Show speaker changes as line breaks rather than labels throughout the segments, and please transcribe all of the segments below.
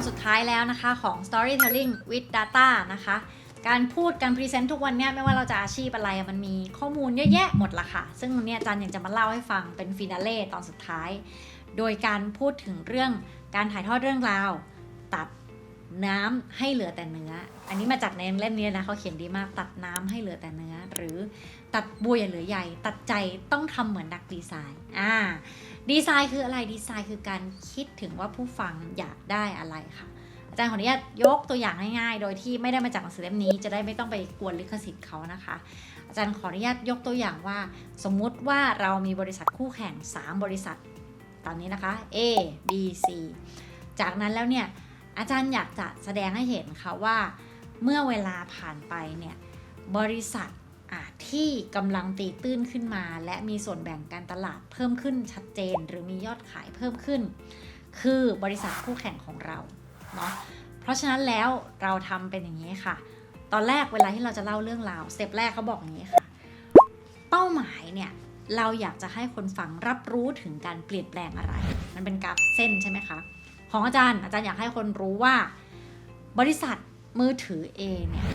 อนสุดท้ายแล้วนะคะของ storytelling with data นะคะ การพูดการพรีเซนต์ทุกวันเนี้ยไม่ว่าเราจะอาชีพอะไรมันมีข้อมูลเยอะแยะหมดละค่ะ ซึ่งวันเนี้ยจารย์อยากจะมาเล่าให้ฟังเป็นฟินาเล่ตอนสุดท้าย โดยการพูดถึงเรื่องการถ่ายทอดเรื่องราว ตัดน้ำให้เหลือแต่เนื้อ อันนี้มาจากในเล่มนี้นะเขาเขียนดีมากตัดน้ำให้เหลือแต่เนื้อ หรือตัดบัวอย่าเหลือใหญ่ ตัดใจต้องทำเหมือนนักดีไซน์อ่า ดีไซน์คืออะไรดีไซน์คือการคิดถึงว่าผู้ฟังอยากได้อะไรค่ะ อาจารย์ขออนุญาตยกตัวอย่างง่ายๆ โดยที่ไม่ได้มาจากหนังสือเล่มนี้จะได้ไม่ต้องไปกวนลิขสิทธิ์เขานะคะ อาจารย์ขออนุญาตยกตัวอย่างว่า สมมุติว่าเรามีบริษัทคู่แข่ง 3 บริษัท ตอนนี้นะคะ A B C จากนั้นแล้วเนี่ยอาจารย์อยากจะแสดงให้เห็นค่ะว่า เมื่อเวลาผ่านไปเนี่ยบริษัท ที่กำลังตีตื้นขึ้นมา และมีส่วนแบ่งการตลาดเพิ่มขึ้นชัดเจน หรือมียอดขายเพิ่มขึ้น คือบริษัทคู่แข่งของเราเนาะเพราะฉะนั้นแล้วเราทำเป็นอย่างนี้ค่ะ ตอนแรกเวลาที่เราจะเล่าเรื่องราวสเต็ปแรกเขาบอกอย่างนี้ค่ะ เป้าหมายเนี่ยเราอยากจะให้คนฟังรับรู้ถึงการเปลี่ยนแปลงอะไร มันเป็นกราฟเส้นใช่ไหมคะ ของอาจารย์อาจารย์อยากให้คนรู้ว่า บริษัทมือถือ A เนี่ย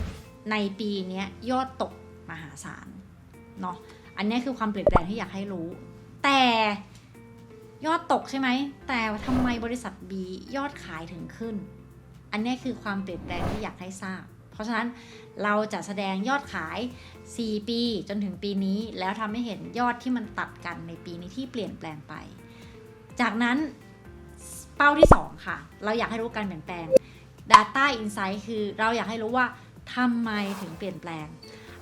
ในปีนี้ยอดตก มหาศาลเนาะอันนี้คือความเปลี่ยนแปลงที่อยากให้รู้ แต่ยอดตกใช่ไหม แต่ทำไมบริษัท B ยอดขายถึงขึ้น อันนี้คือความเปลี่ยนแปลงที่อยากให้ทราบ เพราะฉะนั้นเราจะแสดงยอดขาย 4 ปีจนถึงปีนี้ แล้วทำให้เห็นยอดที่มันตัดกันในปีนี้ที่เปลี่ยนแปลงไป จากนั้นเป้าที่ 2 ค่ะ เราอยากให้รู้การเปลี่ยนแปลง Data Insight คือเราอยากให้รู้ว่าทำไมถึงเปลี่ยนแปลง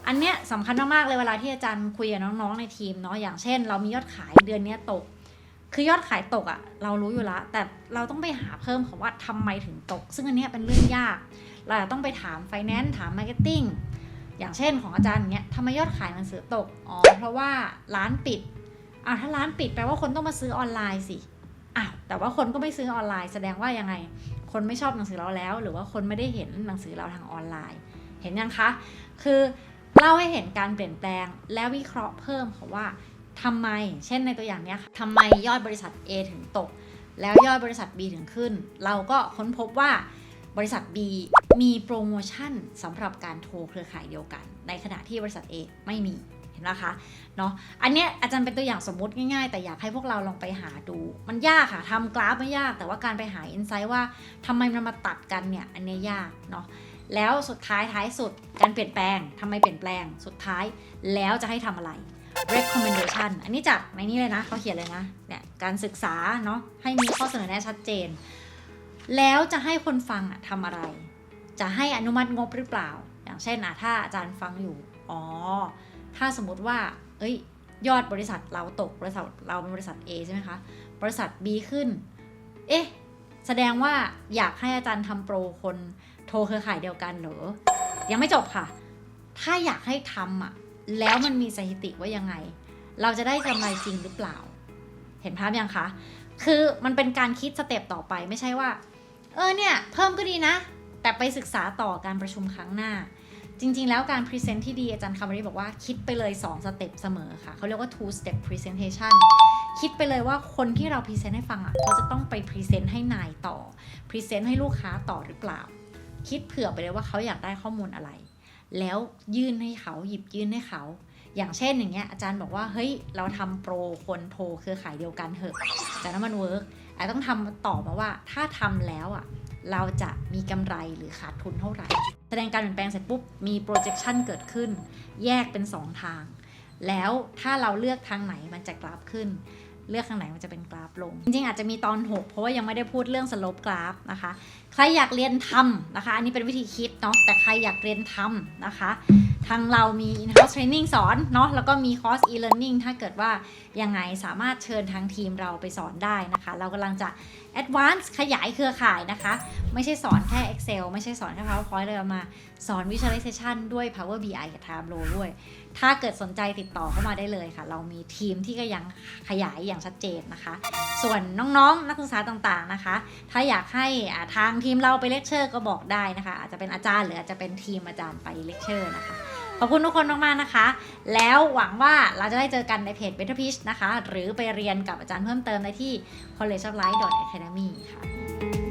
อันเนี้ยสำคัญมากๆเลยเวลาที่อาจารย์คุยกับน้องๆในทีมเนาะอย่างเช่น เรามียอดขายเดือนเนี้ยตก คือยอดขายตกอะ่ะเรารู้อยู่แล้วแต่เราต้องไปหาเพิ่มของว่าทำไมถึงตก ซึ่งอันเนี้ยเป็นเรื่องยาก เราจะต้องไปถามไฟแนนซ์ถามมาร์เก็ตติ้งอย่างเช่นของอาจารย์เนี้ยทำไมยอดขายหนังสือตกอ๋อเพราะว่าร้านปิดอะถ้าร้านปิดแปลว่าคนต้องมาซื้อออนไลน์สิอ้าวแต่ว่าคนก็ไม่ซื้อออนไลน์แสดงว่ายังไง คนไม่ชอบหนังสือเราแล้ว หรือว่าคนไม่ได้เห็นหนังสือเราทางออนไลน์ เห็นยังคะ คือ เล่าให้เห็นการเปลี่ยนแปลง แล้ววิเคราะห์เพิ่มค่ะว่าทำไม เช่นในตัวอย่างนี้ค่ะทำไมยอดบริษัท A ถึงตก แล้วยอดบริษัท B ถึงขึ้น เราก็ค้นพบว่าบริษัท B มีโปรโมชั่นสำหรับการโทรเครือข่ายเดียวกัน ในขณะที่บริษัท A ไม่มีเห็นไหมคะเนาะอันเนี้ยอาจารย์เป็นตัวอย่างสมมุติง่ายๆ แต่อยากให้พวกเราลองไปหาดู มันยากค่ะทำกราฟไม่ยาก แต่ว่าการไปหาอินไซต์ว่าทำไมมันมาตัดกันเนี่ยอันเนี้ยยากเนาะ แล้วสุดท้ายท้ายสุดการเปลี่ยนแปลงทำไมเปลี่ยนแปลงสุดท้ายแล้วจะให้ทำอะไร recommendation อันนี้จากในนี้เลยนะเขาเขียนเลยนะเนี่ยการศึกษาเนาะให้มีข้อเสนอแนะชัดเจน แล้วจะให้คนฟังอะทำอะไร จะให้อนุมัติงบหรือเปล่า อย่างเช่นอะถ้าอาจารย์ฟังอยู่อ๋อถ้าสมมติว่า เอ้ย ยอดบริษัทเราตกบริษัทเราเป็นบริษัท A ใช่ไหมคะ บริษัท B ขึ้น เอ๊ะ แสดงว่าอยากให้อาจารย์ทำโปรคนโทรเครือข่ายเดียวกันเหรอ ยังไม่จบค่ะ ถ้าอยากให้ทำอะ แล้วมันมีสถิติว่ายังไง เราจะได้กำไรจริงหรือเปล่า เห็นภาพยังคะ คือมันเป็นการคิดสเต็ปต่อไปไม่ใช่ว่า เออเนี่ย เพิ่มก็ดีนะ แต่ไปศึกษาต่อการประชุมครั้งหน้า จริงๆ แล้วการพรีเซนต์ที่ดีอาจารย์คาร์บรีบอกว่าคิดไปเลย 2 สเต็ปเสมอค่ะ เขาเรียกว่า two step presentation คิดไปเลยว่าคนที่เราพรีเซนต์ให้ฟังอะเขาจะต้องไปพรีเซนต์ให้นายต่อพรีเซนต์ให้ลูกค้าต่อหรือเปล่า คิดเผื่อไปเลยว่าเขาอยากได้ข้อมูลอะไร แล้วยื่นให้เขาหยิบยื่นให้เขา อย่างเช่นอย่างเงี้ยอาจารย์บอกว่าเฮ้ยเราทำโปรคนโทรเครือข่ายเดียวกันเถอะแต่ถ้ามันเวิร์กอาจต้องทำต่อมาว่าถ้าทำแล้วอะเราจะมีกำไรหรือขาดทุนเท่าไหร่ แสดงการเปลี่ยนแปลงเสร็จปุ๊บมี projection เกิดขึ้น แยกเป็น 2 ทาง แล้วถ้าเราเลือกทางไหนมันจะกราฟขึ้น เลือกทางไหนมันจะเป็นกราฟลง จริงๆ อาจจะมีตอน 6 เพราะว่ายังไม่ได้พูดเรื่องสโลปกราฟนะคะ ใครอยากเรียนทำนะคะ อันนี้เป็นวิธีคิดเนาะแต่ใครอยากเรียนทำนะคะ ทางเรามี in-house training สอนเนาะแล้วก็มีคอร์ส e-learning ถ้าเกิดว่ายังไงสามารถเชิญทางทีมเราไปสอนได้นะคะ เรากำลังจะ advance ขยายเครือข่ายนะคะ ไม่ใช่สอนแค่ Excel ไม่ใช่สอนแค่ PowerPoint เลยมาสอน visualization ด้วย Power BI กับ Tableau ด้วย ถ้าเกิดสนใจติดต่อเข้ามาได้เลยค่ะ เรามีทีมที่ก็ยังขยายอย่างชัดเจนนะคะ ส่วนน้องๆนักศึกษาต่างๆนะคะ ถ้าอยากให้ทางทีมเราไปเลคเชอร์ก็บอกได้นะคะ อาจจะเป็นอาจารย์หรืออาจจะเป็นทีมอาจารย์ไปเลคเชอร์นะคะขอบคุณทุกคนมากๆนะคะ แล้วหวังว่าเราจะได้เจอกันในเพจ Better Pitch นะคะ หรือไปเรียนกับอาจารย์เพิ่มเติมได้ที่ college of life academy ค่ะ